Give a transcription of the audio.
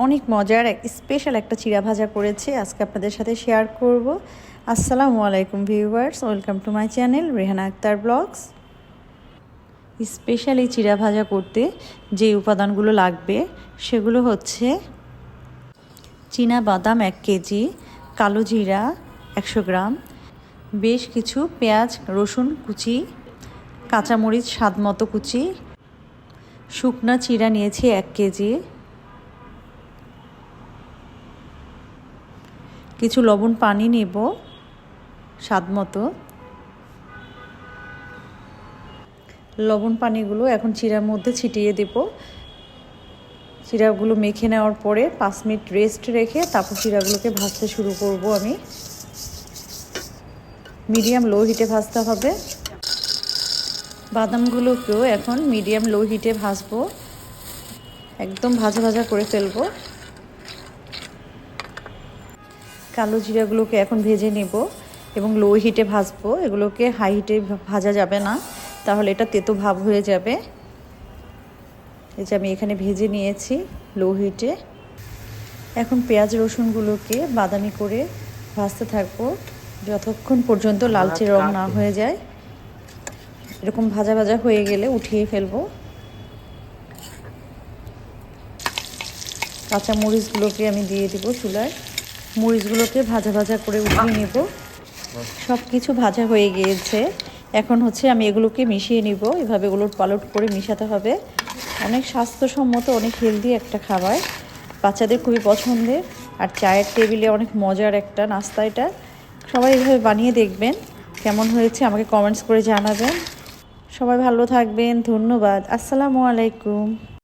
অনেক মজার, এক স্পেশাল একটা চিড়া ভাজা করেছি। আজকে আপনাদের সাথে শেয়ার করব। আসসালামু আলাইকুম viewers welcome to my channel Rehana Akter vlogs special এই চিড়া ভাজা করতে যে উপাদানগুলো লাগবে, সেগুলো হচ্ছে চীনা বাদাম এক কেজি, কালো জিরা একশো গ্রাম, বেশ কিছু পেঁয়াজ, রসুন কুচি, কাঁচামরিচ স্বাদ মতো কুচি, শুকনা চিরা নিয়েছি এক কেজি কিছু লবণ পানি নেব, স্বাদ মতো। লবণ পানিগুলো এখন চিরার মধ্যে ছিটিয়ে দেব। চিরাগুলো মেখে নেওয়ার পরে পাঁচ মিনিট রেস্ট রেখে তারপর চিরাগুলোকে ভাজতে শুরু করব আমি। মিডিয়াম লো হিটে ভাজতে হবে। বাদামগুলোকেও এখন মিডিয়াম লো হিটে ভাজবো। একদম ভাজা ভাজা করে ফেলব। কালো জিরাগুলোকে এখন ভেজে নেব এবং লো হিটে ভাজবো। এগুলোকে হাই হিটে ভাজা যাবে না। তাহলে এটা তেতো ভাব হয়ে যাবে। এই যে আমি এখানে ভেজে নিয়েছি লো হিটে এখন পেঁয়াজ রসুনগুলোকে বাদামি করে ভাজতে থাকব। যতক্ষণ পর্যন্ত লালচে রং না হয়ে যায়। এরকম ভাজা ভাজা হয়ে গেলে উঠিয়ে ফেলব। কাঁচা মরিচগুলোকে আমি দিয়ে দিব চুলায়। মরিচগুলোকে ভাজা ভাজা করে উঠিয়ে নেব। সব কিছু ভাজা হয়ে গিয়েছে। এখন হচ্ছে আমি এগুলোকে মিশিয়ে নিব। এভাবে উলট পালট করে মিশাতে হবে। অনেক স্বাস্থ্যসম্মত, অনেক হেলদি একটা খাবার। বাচ্চাদের খুবই পছন্দের। আর চায়ের টেবিলে অনেক মজার একটা নাস্তা এটা। সবাই এভাবে বানিয়ে দেখবেন। কেমন হয়েছে আমাকে কমেন্টস করে জানাবেন। সবাই ভালো থাকবেন। ধন্যবাদ। আসসালামু আলাইকুম।